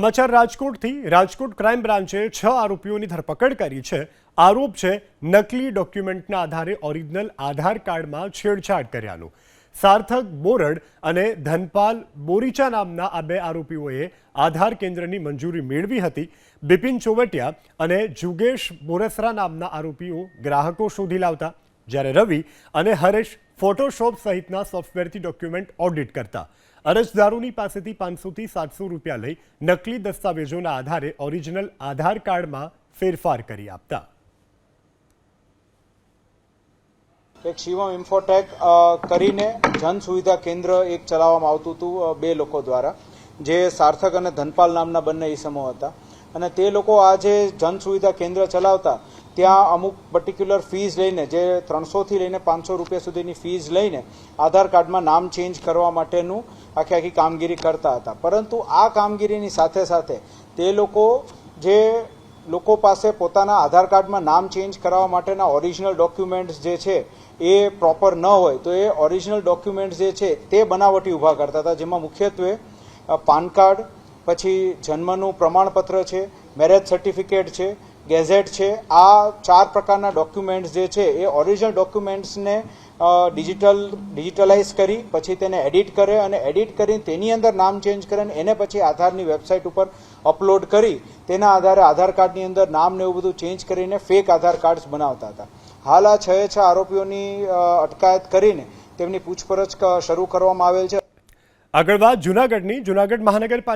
સમાચાર રાજકોટથી. રાજકોટ ક્રાઇમ બ્રાન્ચે છ આરોપીઓની ધરપકડ કરી છે. આરોપ છે, નકલી ડોક્યુમેન્ટના આધારે ઓરિજિનલ આધાર કાર્ડમાં છેડછાડ કર્યાનું. સાર્થક બોરડ અને ધનપાલ બોરીચા નામના આ બે આરોપીઓએ આધાર કેન્દ્રની મંજૂરી મેળવી હતી. બિપિન ચોવટિયા અને જુગેશ બોરસરા નામના આરોપીઓ ગ્રાહકો શોધી લાવતા. જ્યારે રવિ અને હરેશ ફોટોશોપ સહિતના સોફ્ટવેરથી ડોક્યુમેન્ટ ઓડિટ કરતા. અરજદારોની પાસેથી પાંચસોથી સાતસો રૂપિયા લઈ નકલી દસ્તાવેજોના આધારે ઓરિજિનલ આધાર કાર્ડમાં ફેરફાર કરી આપતા. એક શિવમ ઇન્ફોટેક કરીને જન સુવિધા કેન્દ્ર એક ચલાવવામાં આવતું હતું બે લોકો દ્વારા, જે સાર્થક અને ધનપાલ નામના બંને ઈસમો હતા. અને તે લોકો આ જે જન સુવિધા કેન્દ્ર ચલાવતા, ત્યાં અમુક પર્ટિક્યુલર ફીઝ લઈને, જે ત્રણસોથી લઈને પાંચસો રૂપિયા સુધીની ફીઝ લઈને આધાર કાર્ડમાં નામ ચેન્જ કરવા માટેનું આખી આખી કામગીરી કરતા હતા. પરંતુ આ કામગીરીની સાથે સાથે તે લોકો જે લોકો પાસે પોતાના આધાર કાર્ડમાં નામ ચેન્જ કરાવવા માટેના ઓરિજિનલ ડોક્યુમેન્ટ્સ જે છે, એ પ્રોપર ન હોય, તો એ ઓરિજિનલ ડોક્યુમેન્ટ્સ જે છે, તે બનાવટી ઊભા કરતા હતા. જેમાં મુખ્યત્વે પાન કાર્ડ પછી જન્મનું પ્રમાણપત્ર છે મેરેજ સર્ટિફિકેટ છે ગેઝેટ છે, આ ચાર પ્રકારના ડોક્યુમેન્ટ્સ જે છે એ ઓરિજિનલ ડોક્યુમેન્ટ્સને ડિજિટલ ડિજિટલાઇઝ કરી, પછી તેને એડિટ કરે અને એડિટ કરીને તેની અંદર નામ ચેન્જ કરે અને એને પછી આધારની વેબસાઇટ ઉપર અપલોડ કરી, તેના આધારે આધાર કાર્ડની અંદર નામ ને એવું બધું ચેન્જ કરીને ફેક આધાર કાર્ડ્સ બનાવતા હતા. હાલ આ છ છ આરોપીઓની અટકાયત કરીને તેમની પૂછપરછ શરૂ કરવામાં આવેલ છે. આગળ વાત જુનાગઢની. જુનાગઢ મહાનગરપાલિકા